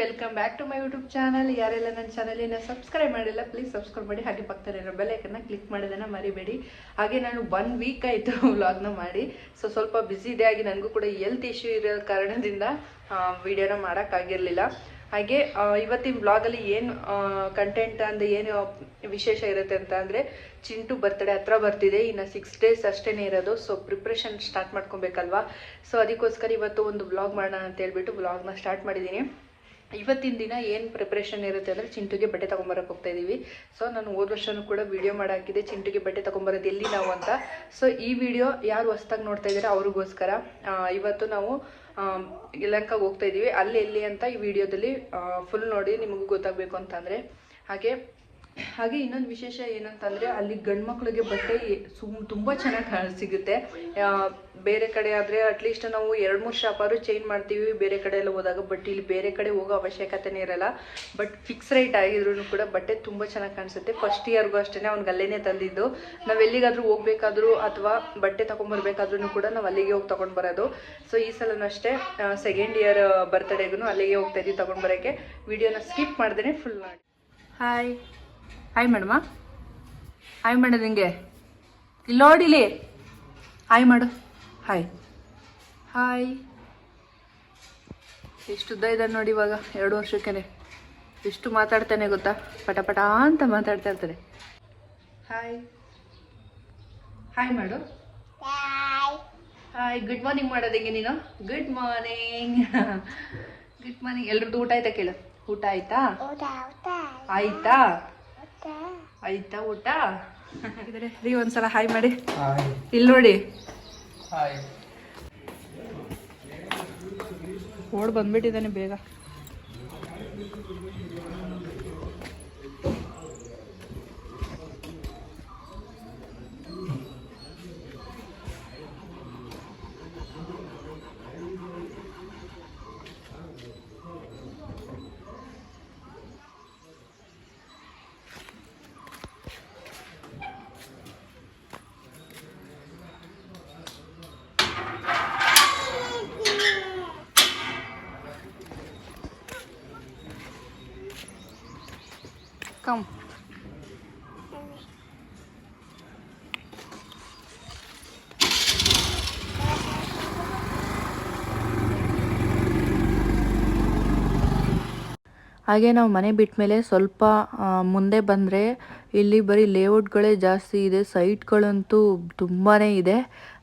Welcome back to my YouTube channel ಯಾರೆಲ್ಲ ನನ್ನ ಚಾನಲಿನ ಸಬ್ಸ್ಕ್ರೈಬ್ ಮಾಡಿಲ್ಲ ಪ್ಲೀಸ್ ಸಬ್ಸ್ಕ್ರೈಬ್ ಮಾಡಿ. ಹಾಗೆ ಪಕ್ಕದಲ್ಲಿರೋ ಬೆಲ್ಲೈಕನ್ನ ಕ್ಲಿಕ್ ಮಾಡೋದನ್ನ ಮರಿಬೇಡಿ. ಹಾಗೆ ನಾನು ಒನ್ ವೀಕ್ ಆಯಿತು ವ್ಲಾಗ್ನ ಮಾಡಿ. ಸೊ ಸ್ವಲ್ಪ ಬ್ಯುಸಿ ಇದೆ. ಆಗಿ ನನಗೂ ಕೂಡ ಎಲ್ತ್ ಇಶ್ಯೂ ಇರೋ ಕಾರಣದಿಂದ ವಿಡಿಯೋನ ಮಾಡೋಕ್ಕಾಗಿರಲಿಲ್ಲ ಹಾಗೆ ಇವತ್ತಿನ ಬ್ಲಾಗಲ್ಲಿ ಏನು ಕಂಟೆಂಟ್ ಅಂದರೆ ಏನು ವಿಶೇಷ ಇರುತ್ತೆ ಅಂತ ಅಂದರೆ, ಚಿಂಟು ಬರ್ತಡೇ ಹತ್ರ ಬರ್ತಿದೆ. ಇನ್ನು ಸಿಕ್ಸ್ ಡೇಸ್ ಅಷ್ಟೇ ಇರೋದು. ಸೊ ಪ್ರಿಪ್ರೇಷನ್ ಸ್ಟಾರ್ಟ್ ಮಾಡ್ಕೊಬೇಕಲ್ವಾ? ಸೊ ಅದಕ್ಕೋಸ್ಕರ ಇವತ್ತು ಒಂದು ಬ್ಲಾಗ್ ಮಾಡೋಣ ಅಂತ ಹೇಳ್ಬಿಟ್ಟು ಬ್ಲಾಗ್ನ ಸ್ಟಾರ್ಟ್ ಮಾಡಿದ್ದೀನಿ ಇವತ್ತಿನ ದಿನ ಏನು ಪ್ರಿಪ್ರೇಷನ್ ಇರುತ್ತೆ ಅಂದರೆ ಚಿಂಟುಗೆ ಬಟ್ಟೆ ತೊಗೊಂಬರಕ್ಕೆ ಹೋಗ್ತಾ ಇದ್ದೀವಿ ಸೊ ನಾನು ಹೋದ ವರ್ಷನೂ ಕೂಡ ವಿಡಿಯೋ ಮಾಡಾಕಿದೆ, ಚಿಂಟುಗೆ ಬಟ್ಟೆ ತೊಗೊಂಬರೋದು ಎಲ್ಲಿ ನಾವು ಅಂತ. ಸೊ ಈ ವಿಡಿಯೋ ಯಾರು ಹೊಸ್ದಾಗಿ ನೋಡ್ತಾ ಇದ್ದಾರೆ ಅವ್ರಿಗೋಸ್ಕರ. ಇವತ್ತು ನಾವು ಯಲಹಂಕಗೆ ಹೋಗ್ತಾ ಇದ್ದೀವಿ ಅಲ್ಲಿ ಎಲ್ಲಿ ಅಂತ ಈ ವಿಡಿಯೋದಲ್ಲಿ ಫುಲ್ ನೋಡಿ ನಿಮಗೂ ಗೊತ್ತಾಗಬೇಕು ಅಂತಂದರೆ. ಹಾಗೆ ಹಾಗೆ ಇನ್ನೊಂದು ವಿಶೇಷ ಏನಂತಂದರೆ ಅಲ್ಲಿ ಗಂಡು ಮಕ್ಳಿಗೆ ಬಟ್ಟೆ ಸುಮ್ ತುಂಬ ಚೆನ್ನಾಗಿ ಸಿಗುತ್ತೆ. ಬೇರೆ ಕಡೆ ಆದರೆ ಅಟ್ಲೀಸ್ಟ್ ನಾವು ಎರಡು ಮೂರು ಶಾಪಾರು ಚೇಂಜ್ ಮಾಡ್ತೀವಿ. ಬೇರೆ ಕಡೆ ಎಲ್ಲ ಹೋದಾಗ ಬಟ್ ಇಲ್ಲಿ ಬೇರೆ ಕಡೆ ಹೋಗೋ ಅವಶ್ಯಕತೆನೇ ಇರಲ್ಲ. ಬಟ್ ಫಿಕ್ಸ್ ರೇಟ್ ಆಗಿದ್ರು ಕೂಡ ಬಟ್ಟೆ ತುಂಬ ಚೆನ್ನಾಗಿ ಕಾಣಿಸುತ್ತೆ. ಫಸ್ಟ್ ಇಯರ್ಗೂ ಅಷ್ಟೇ ಅವ್ನಿಗೆ ಅಲ್ಲೇನೆ ತಂದಿದ್ದು. ನಾವು ಎಲ್ಲಿಗಾದ್ರೂ ಹೋಗ್ಬೇಕಾದ್ರೂ ಅಥವಾ ಬಟ್ಟೆ ತೊಗೊಂಬರ್ಬೇಕಾದ್ರೂ ಕೂಡ ನಾವು ಅಲ್ಲಿಗೆ ಹೋಗಿ ತೊಗೊಂಡು ಬರೋದು. ಸೊ ಈ ಸಲನೂ ಅಷ್ಟೇ. ಸೆಕೆಂಡ್ ಇಯರ್ ಬರ್ತಡೇಗೂ ಅಲ್ಲಿಗೆ ಹೋಗ್ತಾ ಇದ್ದೀವಿ ತೊಗೊಂಡು ಬರೋಕ್ಕೆ ವಿಡಿಯೋನ ಸ್ಕಿಪ್ ಮಾಡ್ದೇನೆ ಫುಲ್ ಮಾಡಿ. ಹಾಯ್ ಹಾಯ್ ಮೇಡಮ ಹಾಯ್ ಮಾಡೋದು ಹಿಂಗೆ ಇಲ್ಲಿ ನೋಡಿಲಿ ಹಾಯ್ ಮಾಡು ಹಾಯ್ ಹಾಯ್ ಎಷ್ಟು ಉದ್ದ ಇದ್ದಾನೆ ನೋಡಿ ಇವಾಗ. ಎರಡು ವರ್ಷಕ್ಕೇ ಎಷ್ಟು ಮಾತಾಡ್ತಾನೆ ಗೊತ್ತಾ? ಪಟ ಪಟ ಅಂತ ಮಾತಾಡ್ತಾ ಇರ್ತಾನೆ. ಹಾಯ್ ಹಾಯ್ ಮಾಡು ಹಾಯ್ ಗುಡ್ ಮಾರ್ನಿಂಗ್ ಮಾಡೋದು ಹೆಂಗೆ ನೀನು? ಗುಡ್ ಮಾರ್ನಿಂಗ್ ಗುಡ್ ಮಾರ್ನಿಂಗ್ ಎಲ್ರದ್ದು ಊಟ ಆಯ್ತಾ ಕೇಳು? ಊಟ ಆಯ್ತಾ. ಆಯ್ತಾ? ಆಯ್ತಾ ಊಟ? ರೀ ಒಂದ್ಸಲ ಹಾಯ್ ಮಾಡಿ. ಹಾಯ್. ಇಲ್ಲಿ ನೋಡಿ. ಹಾಯ್. ಓಡ್ ಬಂದ್ಬಿಟ್ಟಿದ್ದಾನೆ ಬೇಗ. ಕಮ್ ಹಾಗೆ ನಾವು ಮನೆ ಬಿಟ್ಟ ಮೇಲೆ ಸ್ವಲ್ಪ ಮುಂದೆ ಬಂದರೆ ಇಲ್ಲಿ ಬರೀ ಲೇಔಟ್ಗಳೇ ಜಾಸ್ತಿ ಇದೆ ಸೈಟ್ಗಳಂತೂ ತುಂಬಾ ಇದೆ.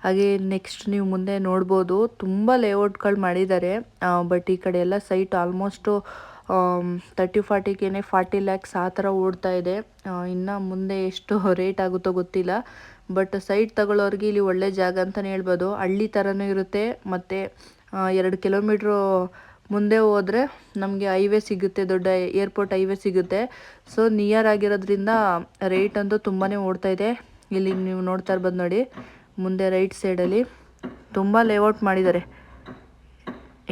ಹಾಗೆ ನೆಕ್ಸ್ಟ್ ನೀವು ಮುಂದೆ ನೋಡ್ಬೋದು, ತುಂಬ ಲೇಔಟ್ಗಳು ಮಾಡಿದ್ದಾರೆ. ಬಟ್ ಈ ಕಡೆ ಎಲ್ಲ ಸೈಟ್ ಆಲ್ಮೋಸ್ಟು ತರ್ಟಿ ಫಾರ್ಟಿಗೇನೆ ಫಾರ್ಟಿ ಲ್ಯಾಕ್ಸ್ ಆ ಥರ ಓಡ್ತಾ ಇದೆ. ಇನ್ನು ಮುಂದೆ ಎಷ್ಟು ರೇಟ್ ಆಗುತ್ತೋ ಗೊತ್ತಿಲ್ಲ. ಬಟ್ ಸೈಟ್ ತಗೊಳ್ಳೋರಿಗೆ ಇಲ್ಲಿ ಒಳ್ಳೆ ಜಾಗ ಅಂತಲೇ ಹೇಳ್ಬೋದು. ಹಳ್ಳಿ ಥರನೂ ಇರುತ್ತೆ. ಮತ್ತು ಎರಡು ಕಿಲೋಮೀಟ್ರು ಮುಂದೆ ಹೋದರೆ ನಮಗೆ ಹೈವೇ ಸಿಗುತ್ತೆ, ದೊಡ್ಡ ಏರ್ಪೋರ್ಟ್ ಹೈವೇ ಸಿಗುತ್ತೆ. ಸೊ ನಿಯರ್ ಆಗಿರೋದ್ರಿಂದ ರೇಟ್ ಅಂತೂ ತುಂಬಾ ಓಡ್ತಾ ಇದೆ. ಇಲ್ಲಿ ನೀವು ನೋಡ್ತಾ ಇರ್ಬೋದು ನೋಡಿ, ಮುಂದೆ ರೈಟ್ ಸೈಡಲ್ಲಿ ತುಂಬ ಲೇಔಟ್ ಮಾಡಿದ್ದಾರೆ.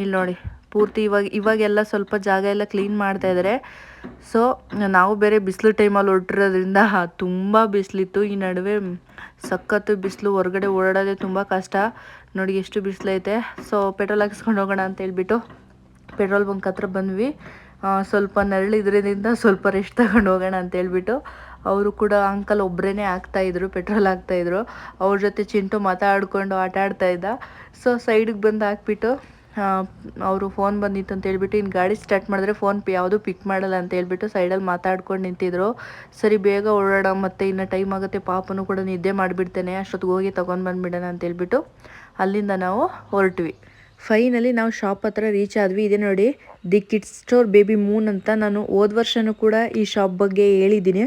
ಇಲ್ಲಿ ನೋಡಿ. ಪೂರ್ತಿ ಇವಾಗ, ಇವಾಗೆಲ್ಲ ಸ್ವಲ್ಪ ಜಾಗ ಎಲ್ಲ ಕ್ಲೀನ್ ಮಾಡ್ತಾ ಇದ್ದಾರೆ ಸೊ ನಾವು ಬೇರೆ ಬಿಸಿಲು ಟೈಮಲ್ಲಿ ಹೊರಟಿರೋದ್ರಿಂದ ತುಂಬ ಬಿಸಿಲಿತ್ತು. ಈ ನಡುವೆ ಸಖತ್ತು ಬಿಸಿಲು ಹೊರಗಡೆ ಓಡಾಡೋದೇ ತುಂಬ ಕಷ್ಟ. ನೋಡಿ ಎಷ್ಟು ಬಿಸಿಲೈತೆ. ಸೊ ಪೆಟ್ರೋಲ್ ಹಾಕಿಸ್ಕೊಂಡು ಹೋಗೋಣ ಅಂತ ಹೇಳ್ಬಿಟ್ಟು ಪೆಟ್ರೋಲ್ ಬಂಕ್ ಹತ್ರ ಬಂದ್ವಿ. ಸ್ವಲ್ಪ ನೆರಳು ಇದರಿಂದ ಸ್ವಲ್ಪ ರೆಸ್ಟ್ ತಗೊಂಡು ಹೋಗೋಣ ಅಂತ ಹೇಳ್ಬಿಟ್ಟು ಅವರು ಕೂಡ ಅಂಕಲ್ ಒಬ್ಬರೇ ಹಾಕ್ತಾಯಿದ್ರು ಪೆಟ್ರೋಲ್ ಹಾಕ್ತಾಯಿದ್ರು ಅವ್ರ ಜೊತೆ ಚಿಂಟು ಮಾತಾಡ್ಕೊಂಡು ಆಟ ಆಡ್ತಾಯಿದ್ದ ಸೊ ಸೈಡಿಗೆ ಬಂದು ಹಾಕ್ಬಿಟ್ಟು ಅವರು ಫೋನ್ ಬಂದಿತ್ತು ಅಂತ ಹೇಳ್ಬಿಟ್ಟು ಇನ್ನು ಗಾಡಿ ಸ್ಟಾರ್ಟ್ ಮಾಡಿದ್ರೆ ಫೋನ್ ಯಾವುದೂ ಪಿಕ್ ಮಾಡಲ್ಲ ಅಂತ ಹೇಳ್ಬಿಟ್ಟು ಸೈಡಲ್ಲಿ ಮಾತಾಡ್ಕೊಂಡು ನಿಂತಿದ್ರು. ಸರಿ, ಬೇಗ ಓಡಾಡ ಮತ್ತು ಇನ್ನು ಟೈಮ್ ಆಗುತ್ತೆ, ಪಾಪನು ಕೂಡ ನಿದ್ದೆ ಮಾಡಿಬಿಡ್ತೇನೆ, ಅಷ್ಟೊತ್ತಿಗೆ ಹೋಗಿ ತೊಗೊಂಡು ಬಂದುಬಿಡೋಣ ಅಂತ ಹೇಳ್ಬಿಟ್ಟು ಅಲ್ಲಿಂದ ನಾವು ಹೊರಟ್ವಿ. ಫೈನಲಿ ನಾವು ಶಾಪ್ ಹತ್ರ ರೀಚ್ ಆದ್ವಿ. ಇದೆ ನೋಡಿ the kids store baby moon ಅಂತ ನಾನು ಹೋದ ವರ್ಷನೂ ಕೂಡ ಈ ಶಾಪ್ ಬಗ್ಗೆ ಹೇಳಿದ್ದೀನಿ.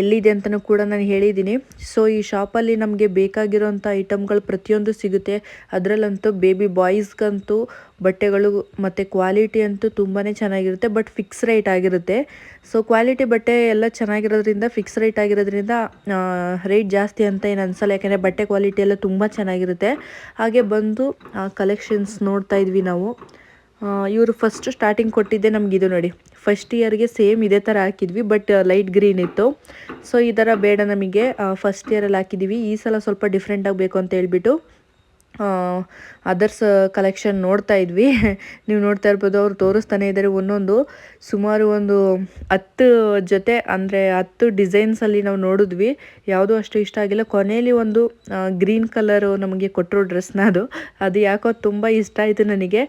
ಎಲ್ಲಿದೆ ಅಂತಲೂ ಕೂಡ ನಾನು ಹೇಳಿದ್ದೀನಿ. ಸೊ ಈ ಶಾಪಲ್ಲಿ ನಮಗೆ ಬೇಕಾಗಿರೋಂಥ ಐಟಮ್ಗಳು ಪ್ರತಿಯೊಂದು ಸಿಗುತ್ತೆ. ಅದರಲ್ಲಂತೂ ಬೇಬಿ ಬಾಯ್ಸ್ಗಂತೂ ಬಟ್ಟೆಗಳು ಮತ್ತು ಕ್ವಾಲಿಟಿ ಅಂತೂ ತುಂಬಾ ಚೆನ್ನಾಗಿರುತ್ತೆ, ಬಟ್ ಫಿಕ್ಸ್ ರೇಟ್ ಆಗಿರುತ್ತೆ. ಸೊ ಕ್ವಾಲಿಟಿ ಬಟ್ಟೆ ಎಲ್ಲ ಚೆನ್ನಾಗಿರೋದ್ರಿಂದ, ಫಿಕ್ಸ್ ರೇಟ್ ಆಗಿರೋದ್ರಿಂದ ರೇಟ್ ಜಾಸ್ತಿ ಅಂತ ಏನು ಅನ್ಸಲ್ಲ. ಯಾಕೆಂದರೆ ಬಟ್ಟೆ ಕ್ವಾಲಿಟಿ ಎಲ್ಲ ತುಂಬ ಚೆನ್ನಾಗಿರುತ್ತೆ. ಹಾಗೆ ಬಂದು ಕಲೆಕ್ಷನ್ಸ್ ನೋಡ್ತಾ ಇದ್ವಿ ನಾವು. ಇವರು ಫಸ್ಟ್ ಸ್ಟಾರ್ಟಿಂಗ್ ಕೊಟ್ಟಿದ್ದೆ ಇದು ನೋಡಿ. ಫಸ್ಟ್ ಇಯರ್ಗೆ ಸೇಮ್ ಇದೇ ಥರ ಹಾಕಿದ್ವಿ ಬಟ್ ಲೈಟ್ ಗ್ರೀನ್ ಇತ್ತು. ಸೊ ಈ ಥರ ಬೇಡ ನಮಗೆ ಫಸ್ಟ್ ಇಯರಲ್ಲಿ ಹಾಕಿದ್ದೀವಿ ಈ ಸಲ ಸ್ವಲ್ಪ ಡಿಫ್ರೆಂಟ್ ಆಗಬೇಕು ಅಂತ ಹೇಳ್ಬಿಟ್ಟು ಅದರ್ಸ್ ಕಲೆಕ್ಷನ್ ನೋಡ್ತಾ ಇದ್ವಿ. ನೀವು ನೋಡ್ತಾ ಇರ್ಬೋದು, ಅವ್ರು ತೋರಿಸ್ತಾನೆ ಇದ್ದಾರೆ ಒಂದೊಂದು. ಸುಮಾರು ಒಂದು ಹತ್ತು ಜೊತೆ, ಅಂದರೆ ಹತ್ತು ಡಿಸೈನ್ಸಲ್ಲಿ ನಾವು ನೋಡಿದ್ವಿ. ಯಾವುದೂ ಅಷ್ಟು ಇಷ್ಟ ಆಗಿಲ್ಲ. ಕೊನೆಯಲ್ಲಿ ಒಂದು ಗ್ರೀನ್ ಕಲರು ನಮಗೆ ಕೊಟ್ಟರು ಡ್ರೆಸ್ನ ಅದು ಅದು ಯಾಕೋ ತುಂಬ ಇಷ್ಟ ಆಯಿತು ನನಗೆ.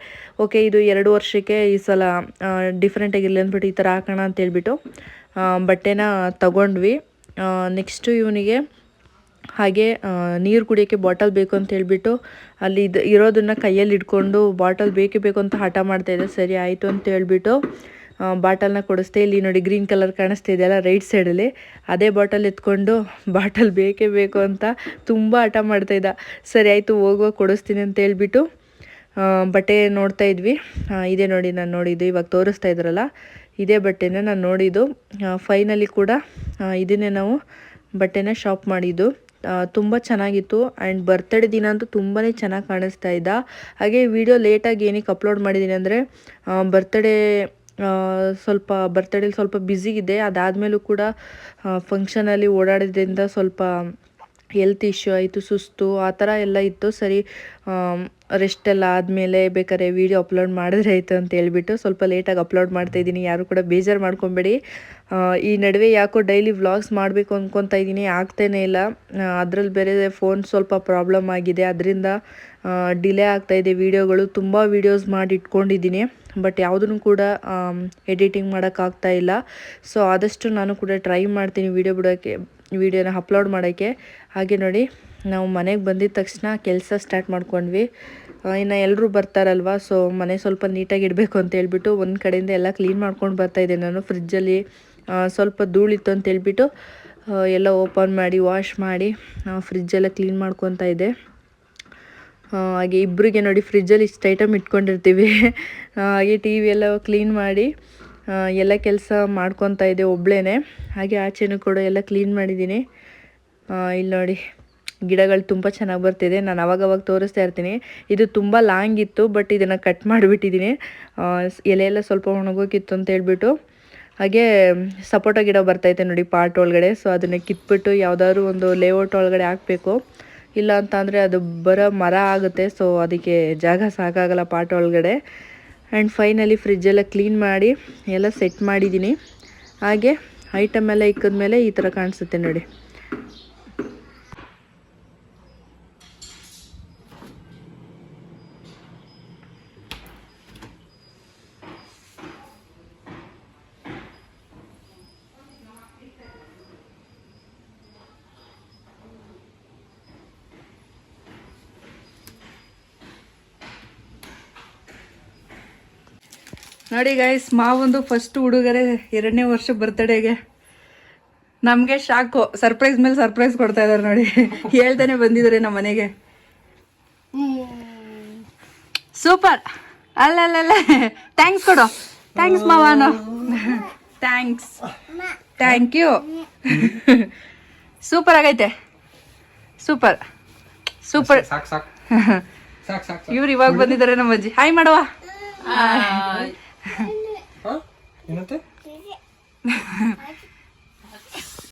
ಓಕೆ ಇದು ಎರಡು ವರ್ಷಕ್ಕೆ ಈ ಸಲ ಡಿಫ್ರೆಂಟ್ ಆಗಿರಲಿ ಅಂದ್ಬಿಟ್ಟು ಈ ಥರ ಹಾಕೋಣ ಅಂತೇಳ್ಬಿಟ್ಟು ಬಟ್ಟೆನ ತಗೊಂಡ್ವಿ. ನೆಕ್ಸ್ಟು ಇವನಿಗೆ ಹಾಗೆ ನೀರು ಕುಡಿಯೋಕ್ಕೆ ಬಾಟಲ್ ಬೇಕು ಅಂತ ಹೇಳಿಬಿಟ್ಟು ಅಲ್ಲಿ ಇದು, ಇರೋದನ್ನು ಕೈಯಲ್ಲಿ ಇಟ್ಕೊಂಡು ಬಾಟಲ್ ಬೇಕೇ ಬೇಕು ಅಂತ ಹಠ ಮಾಡ್ತಾ ಇದ್ದೆ ಸರಿ ಆಯಿತು ಅಂತ ಹೇಳ್ಬಿಟ್ಟು ಬಾಟಲ್ನ ಕೊಡಿಸ್ದೆ. ಇಲ್ಲಿ ನೋಡಿ ಗ್ರೀನ್ ಕಲರ್ ಕಾಣಿಸ್ತಾ ಇದೆಯಲ್ಲ ರೈಟ್ ಸೈಡಲ್ಲಿ. ಅದೇ ಬಾಟಲ್ ಎತ್ಕೊಂಡು ಬಾಟಲ್ ಬೇಕೇ ಬೇಕು ಅಂತ ತುಂಬ ಹಠ ಮಾಡ್ತಾ ಇದ್ದ. ಸರಿ ಆಯಿತು ಹೋಗುವಾಗ ಕೊಡಿಸ್ತೀನಿ ಅಂತ ಹೇಳ್ಬಿಟ್ಟು ಬಟ್ಟೆ ನೋಡ್ತಾ ಇದ್ವಿ. ಇದೇ ನೋಡಿ, ನಾನು ನೋಡಿದ್ದು, ಇವಾಗ ತೋರಿಸ್ತಾ ಇದ್ರಲ್ಲ. ಇದೇ ಬಟ್ಟೆನ ನಾನು ನೋಡಿದ್ದು. ಫೈನಲಿ ಕೂಡ ಇದನ್ನೇ ನಾವು ಬಟ್ಟೆನ ಶಾಪ್ ಮಾಡಿದ್ದು. ತುಂಬ ಚೆನ್ನಾಗಿತ್ತು. ಆ್ಯಂಡ್ ಬರ್ತ್ಡೇ ದಿನ ಅಂತೂ ತುಂಬಾ ಚೆನ್ನಾಗಿ ಕಾಣಿಸ್ತಾ ಇದ್ದ. ಹಾಗೆ ವಿಡಿಯೋ ಲೇಟಾಗಿ ಏನಕ್ಕೆ ಅಪ್ಲೋಡ್ ಮಾಡಿದ್ದೀನಿ ಅಂದರೆ ಬರ್ತ್ಡೇ ಸ್ವಲ್ಪ ಬರ್ತ್ಡೇಲಿ ಸ್ವಲ್ಪ ಬ್ಯುಸಿಗಿದೆ ಅದಾದಮೇಲೂ ಕೂಡ ಫಂಕ್ಷನಲ್ಲಿ ಓಡಾಡೋದ್ರಿಂದ ಸ್ವಲ್ಪ ಹೆಲ್ತ್ ಇಶ್ಯೂ ಆಯಿತು, ಸುಸ್ತು, ಆ ಥರ ಎಲ್ಲ ಇತ್ತು. ಸರಿ ರೆಸ್ಟ್ ಎಲ್ಲ ಆದಮೇಲೆ ಬೇಕಾದ್ರೆ ವೀಡಿಯೋ ಅಪ್ಲೋಡ್ ಮಾಡಿದ್ರೆ ಆಯಿತು ಅಂತ ಹೇಳ್ಬಿಟ್ಟು ಸ್ವಲ್ಪ ಲೇಟಾಗಿ ಅಪ್ಲೋಡ್ ಮಾಡ್ತಾಯಿದ್ದೀನಿ ಯಾರು ಕೂಡ ಬೇಜಾರು ಮಾಡ್ಕೊಬೇಡಿ. ಈ ನಡುವೆ ಯಾಕೋ ಡೈಲಿ ವ್ಲಾಗ್ಸ್ ಮಾಡಬೇಕು ಅಂದ್ಕೊತಾ ಇದ್ದೀನಿ. ಆಗ್ತಾನೇ ಇಲ್ಲ. ಅದರಲ್ಲಿ ಬೇರೆ ಫೋನ್ ಸ್ವಲ್ಪ ಪ್ರಾಬ್ಲಮ್ ಆಗಿದೆ. ಅದರಿಂದ ಡಿಲೇ ಆಗ್ತಾಯಿದೆ ವೀಡಿಯೋಗಳು ತುಂಬ ವೀಡಿಯೋಸ್ ಮಾಡಿ ಇಟ್ಕೊಂಡಿದ್ದೀನಿ. ಬಟ್ ಯಾವುದನ್ನು ಕೂಡ ಎಡಿಟಿಂಗ್ ಮಾಡೋಕ್ಕಾಗ್ತಾ ಇಲ್ಲ. ಸೊ ಆದಷ್ಟು ನಾನು ಕೂಡ ಟ್ರೈ ಮಾಡ್ತೀನಿ ವೀಡಿಯೋ ಬಿಡೋಕ್ಕೆ ವೀಡಿಯೋನ ಅಪ್ಲೋಡ್ ಮಾಡೋಕ್ಕೆ ಹಾಗೆ ನೋಡಿ, ನಾವು ಮನೆಗೆ ಬಂದಿದ ತಕ್ಷಣ ಕೆಲಸ ಸ್ಟಾರ್ಟ್ ಮಾಡ್ಕೊಂಡ್ವಿ. ಇನ್ನು ಎಲ್ಲರೂ ಬರ್ತಾರಲ್ವ ಸೊ ಮನೆ ಸ್ವಲ್ಪ ನೀಟಾಗಿ ಇಡಬೇಕು ಅಂತ ಹೇಳ್ಬಿಟ್ಟು ಒಂದು ಕಡೆಯಿಂದ ಎಲ್ಲ ಕ್ಲೀನ್ ಮಾಡ್ಕೊಂಡು ಬರ್ತಾಯಿದ್ದೆ ನಾನು. ಫ್ರಿಜ್ಜಲ್ಲಿ ಸ್ವಲ್ಪ ಧೂಳಿತ್ತು ಅಂತ ಹೇಳ್ಬಿಟ್ಟು ಎಲ್ಲ ಓಪನ್ ಮಾಡಿ ವಾಶ್ ಮಾಡಿ ಫ್ರಿಜ್ಜೆಲ್ಲ ಕ್ಲೀನ್ ಮಾಡ್ಕೊತಾ ಇದ್ದೆ. ಹಾಗೆ ಇಬ್ಬರಿಗೆ ನೋಡಿ ಫ್ರಿಜ್ಜಲ್ಲಿ ಇಷ್ಟು ಐಟಮ್ ಇಟ್ಕೊಂಡಿರ್ತೀವಿ. ಹಾಗೆ ಟಿ ವಿ ಎಲ್ಲ ಕ್ಲೀನ್ ಮಾಡಿ ಎಲ್ಲ ಕೆಲಸ ಮಾಡ್ಕೊತಾ ಇದ್ದೆ ಒಬ್ಳೇ ಹಾಗೆ ಆಚೆನೂ ಕೂಡ ಎಲ್ಲ ಕ್ಲೀನ್ ಮಾಡಿದ್ದೀನಿ. ಇಲ್ಲಿ ನೋಡಿ ಗಿಡಗಳು ತುಂಬ ಚೆನ್ನಾಗಿ ಬರ್ತಿದೆ. ನಾನು ಅವಾಗವಾಗ ತೋರಿಸ್ತಾ ಇರ್ತೀನಿ. ಇದು ತುಂಬ ಲಾಂಗ್ ಇತ್ತು ಬಟ್ ಇದನ್ನು ಕಟ್ ಮಾಡಿಬಿಟ್ಟಿದ್ದೀನಿ. ಎಲೆ ಎಲ್ಲ ಸ್ವಲ್ಪ ಒಣಗೋಗಿತ್ತು ಅಂತ ಹೇಳ್ಬಿಟ್ಟು. ಹಾಗೆ ಸಪೋಟ ಗಿಡ ಬರ್ತೈತೆ ನೋಡಿ ಪಾಟ್ ಒಳಗಡೆ. ಸೊ ಅದನ್ನು ಕಿತ್ಬಿಟ್ಟು ಯಾವುದಾದ್ರು ಒಂದು ಲೇಔಟ್ ಒಳಗಡೆ ಹಾಕಬೇಕು. ಇಲ್ಲ ಅಂತ ಅಂದರೆ ಅದು ಬರೋ ಮರ ಆಗುತ್ತೆ ಸೊ ಅದಕ್ಕೆ ಜಾಗ ಸಾಕಾಗಲ್ಲ ಪಾಟ್ ಒಳಗಡೆ. ಆ್ಯಂಡ್ ಫೈನಲಿ ಫ್ರಿಜ್ಜೆಲ್ಲ ಕ್ಲೀನ್ ಮಾಡಿ, ಎಲ್ಲ ಸೆಟ್ ಮಾಡಿದ್ದೀನಿ ಹಾಗೆ ಐಟಮ್ ಎಲ್ಲ ಇಕ್ಕಿದ್ಮೇಲೆ ಈ ಥರ ಕಾಣಿಸುತ್ತೆ ನೋಡಿ. ನೋಡಿ ಗೈಸ್ ಮಾವೊಂದು ಫಸ್ಟ್ ಉಡುಗೊರೆ ಎರಡನೇ ವರ್ಷ ಬರ್ತಡೇಗೆ ನಮಗೆ ಶಾಕು. ಸರ್ಪ್ರೈಸ್ ಮೇಲೆ ಸರ್ಪ್ರೈಸ್ ಕೊಡ್ತಾ ಇದಾರೆ ನೋಡಿ. ಹೇಳ್ತಾನೆ ಬಂದಿದ್ದಾರೆ ನಮ್ಮ ಮನೆಗೆ. ಸೂಪರ್ ಅಲ್ಲ ಥ್ಯಾಂಕ್ಸ್ ಕೊಡು. ಥ್ಯಾಂಕ್ಸ್ ಮಾವಾನು. ಥ್ಯಾಂಕ್ಸ್ ಥ್ಯಾಂಕ್ ಯು ಸೂಪರ್ ಆಗೈತೆ. ಸೂಪರ್ ಸೂಪರ್ ಇವ್ರು ಇವಾಗ ಬಂದಿದ್ದಾರೆ ನಮ್ಮ ಅಜ್ಜಿ. ಹಾಯ್ ಮಾಡುವ. ಏನಂತೆ?